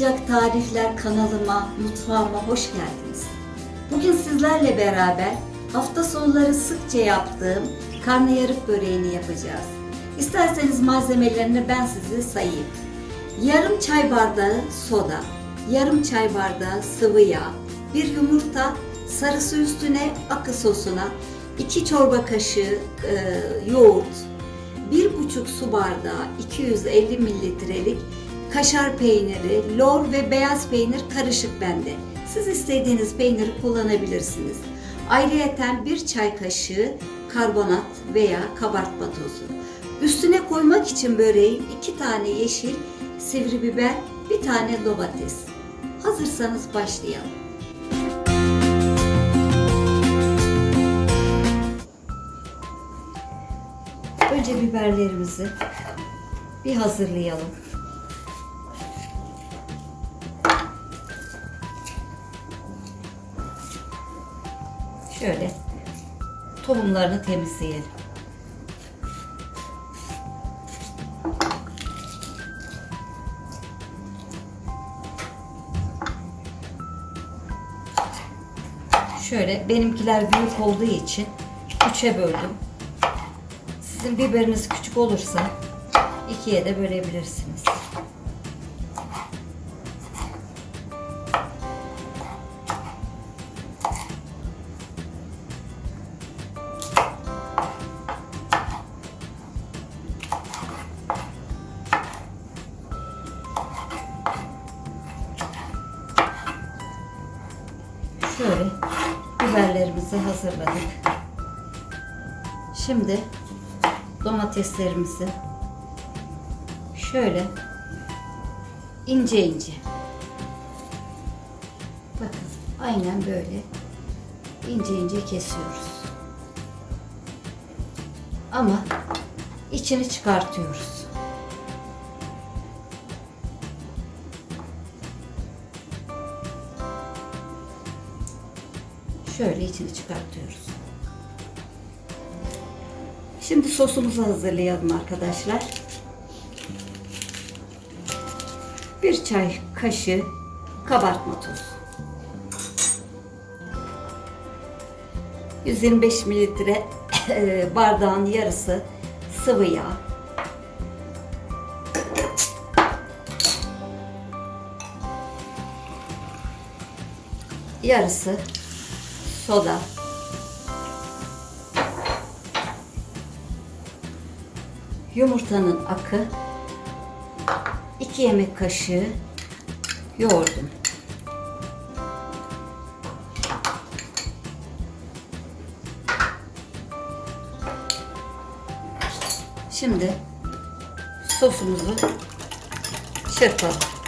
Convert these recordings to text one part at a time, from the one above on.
Sımsıcak Tarifler kanalıma, mutfağıma hoş geldiniz. Bugün sizlerle beraber hafta sonları sıkça yaptığım karnıyarık böreğini yapacağız. İsterseniz malzemelerini ben size sayayım. Yarım çay bardağı soda, yarım çay bardağı sıvı yağ, bir yumurta, sarısı üstüne akı sosuna, 2 çorba kaşığı e, yoğurt, bir buçuk su bardağı 250 mililitrelik kaşar peyniri, lor ve beyaz peynir karışık bende. Siz istediğiniz peyniri kullanabilirsiniz. Ayrıyeten bir çay kaşığı karbonat veya kabartma tozu. Üstüne koymak için böreğin iki tane yeşil sivri biber, bir tane domates. Hazırsanız başlayalım. Önce biberlerimizi bir hazırlayalım. Şöyle tohumlarını temizleyelim. Şöyle benimkiler büyük olduğu için üçe böldüm. Sizin biberiniz küçük olursa ikiye de bölebilirsiniz. Biberlerimizi hazırladık. Şimdi domateslerimizi şöyle ince ince bakın aynen böyle ince ince kesiyoruz. Ama içini çıkartıyoruz. Şöyle içini çıkartıyoruz. Şimdi sosumuzu hazırlayalım arkadaşlar. Bir çay kaşığı kabartma tozu. 125 mililitre bardağın yarısı sıvı yağ. Yarısı soda. Yumurtanın akı 2 yemek kaşığı yoğurdum. Şimdi sosumuzu çırpalım.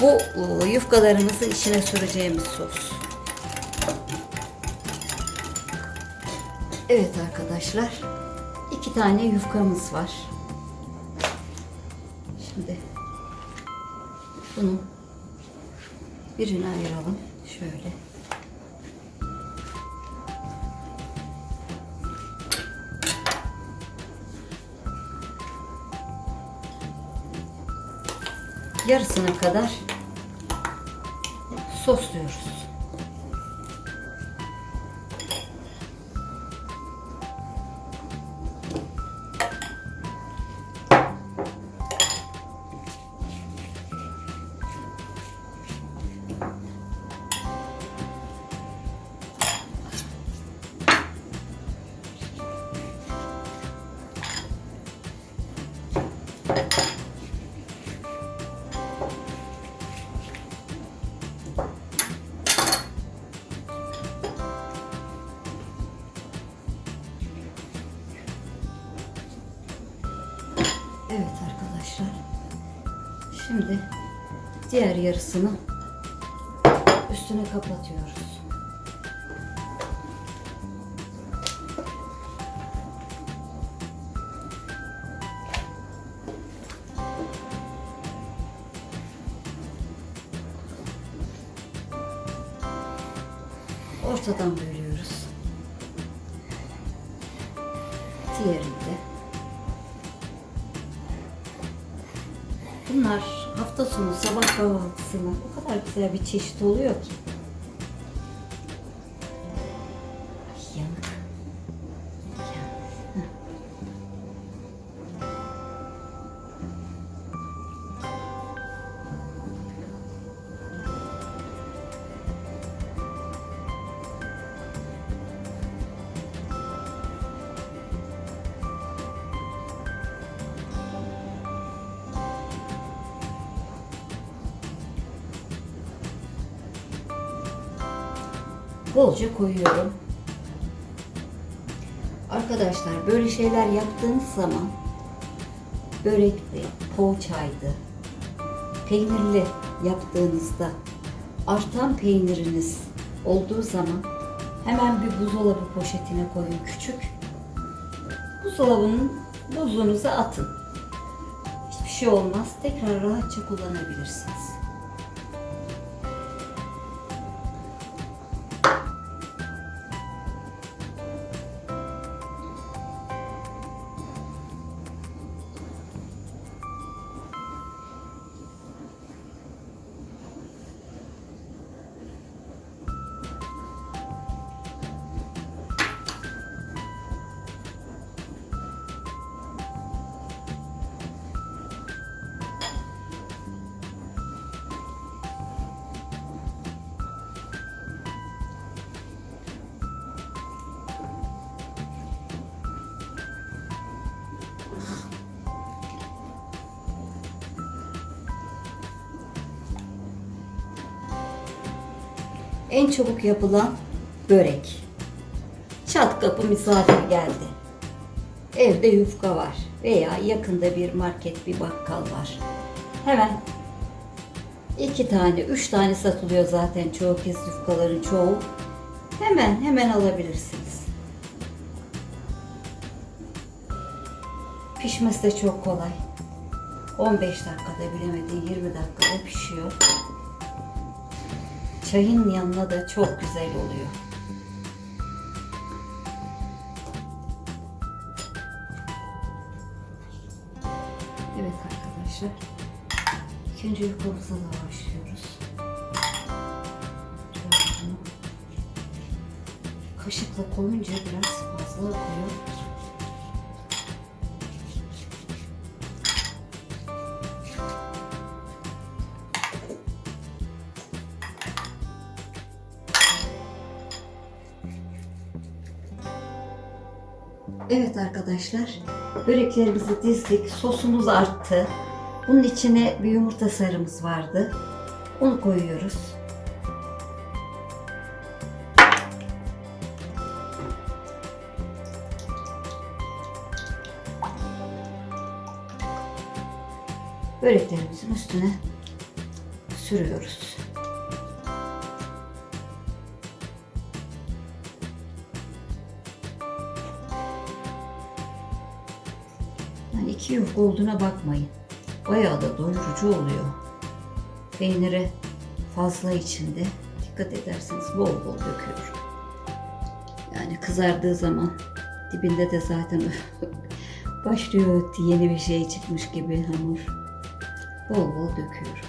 Bu e, yufkalarımızı içine süreceğimiz sos. Evet arkadaşlar. iki tane yufkamız var. Şimdi bunu birine ayıralım. Şöyle. Yarısına kadar sosluyoruz. Evet arkadaşlar. Şimdi diğer yarısını üstüne kapatıyoruz. Ortadan bölüyoruz. Diğerini bunlar hafta sonu sabah kahvaltısına o kadar güzel bir çeşit oluyor ki. Bolca koyuyorum. Arkadaşlar böyle şeyler yaptığınız zaman börekli, poğaçaydı, peynirli yaptığınızda artan peyniriniz olduğu zaman hemen bir buzdolabı poşetine koyun küçük. Buzdolabının buzluğunuza atın. Hiçbir şey olmaz. Tekrar rahatça kullanabilirsiniz. En çabuk yapılan börek. Çat kapı misafir geldi. Evde yufka var veya yakında bir market, bir bakkal var. Hemen iki tane, üç tane satılıyor zaten çoğu kez yufkaların çoğu. Hemen hemen alabilirsiniz. Pişmesi de çok kolay. 15 dakikada bilemedin 20 dakikada pişiyor. Çayın yanına da çok güzel oluyor. Evet arkadaşlar. İkinci yufkamıza da başlıyoruz. Kaşıkla koyunca biraz fazla koyuyor. Evet arkadaşlar, böreklerimizi dizdik, sosumuz arttı. Bunun içine bir yumurta sarımız vardı. Onu koyuyoruz. Böreklerimizin üstüne sürüyoruz. İki olduğuna bakmayın. Bayağı da doyurucu oluyor. Peyniri fazla içinde. Dikkat ederseniz bol bol döküyor. Yani kızardığı zaman dibinde de zaten başlıyor yeni bir şey çıkmış gibi hamur. Bol bol döküyor.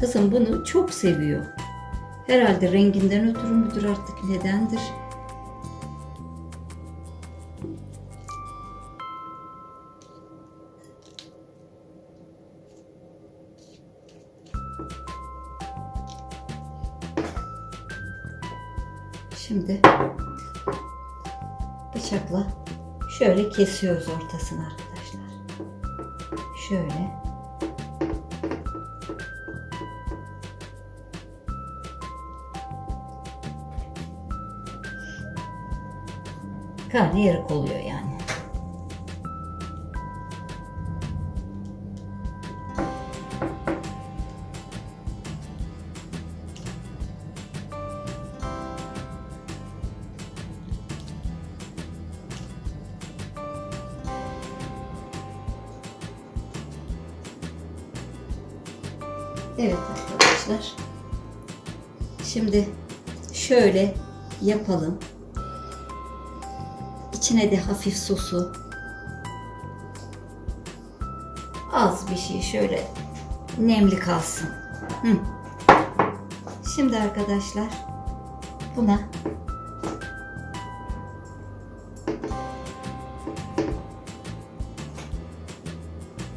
Kızım bunu çok seviyor. Herhalde renginden ötürü müdür artık nedendir? Şimdi bıçakla şöyle kesiyoruz ortasını arkadaşlar. Şöyle. Karnıyarık oluyor yani. Evet arkadaşlar. Şimdi şöyle yapalım. İçine de hafif sosu Az bir şey şöyle nemli kalsın. Hı. Şimdi arkadaşlar buna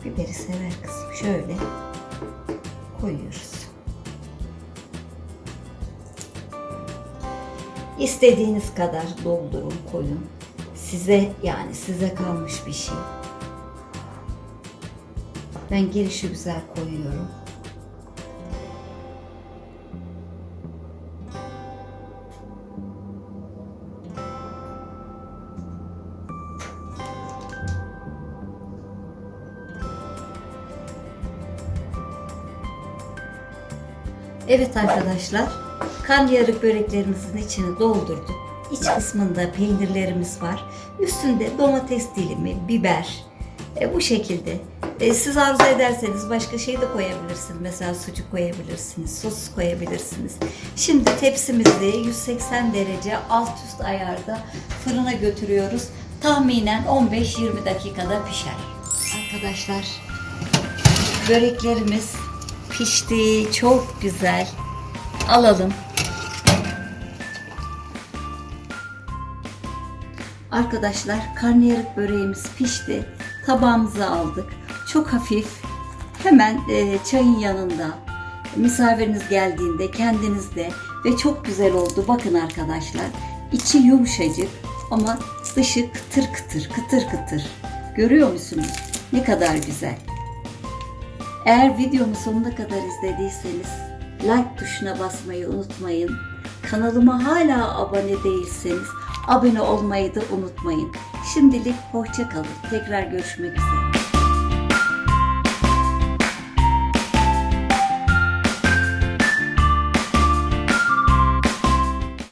biberi sever kızım. Şöyle koyuyoruz. İstediğiniz kadar doldurun, koyun. Size yani size kalmış bir şey. Ben girişi güzel koyuyorum. Evet arkadaşlar, karnıyarık böreklerimizin içini doldurduk. İç kısmında peynirlerimiz var. Üstünde domates dilimi, biber. E, bu şekilde. E, siz arzu ederseniz başka şey de koyabilirsiniz. Mesela sucuk koyabilirsiniz, sos koyabilirsiniz. Şimdi tepsimizi 180 derece alt üst ayarda fırına götürüyoruz. Tahminen 15-20 dakikada pişer. Arkadaşlar böreklerimiz pişti. Çok güzel. Alalım. Arkadaşlar karnıyarık böreğimiz pişti. Tabağımıza aldık. Çok hafif. Hemen e, çayın yanında misafiriniz geldiğinde kendiniz de ve çok güzel oldu. Bakın arkadaşlar. içi yumuşacık ama dışı kıtır kıtır kıtır kıtır. Görüyor musunuz? Ne kadar güzel. Eğer videomu sonuna kadar izlediyseniz like tuşuna basmayı unutmayın. Kanalıma hala abone değilseniz abone olmayı da unutmayın. Şimdilik hoşça kalın. Tekrar görüşmek üzere.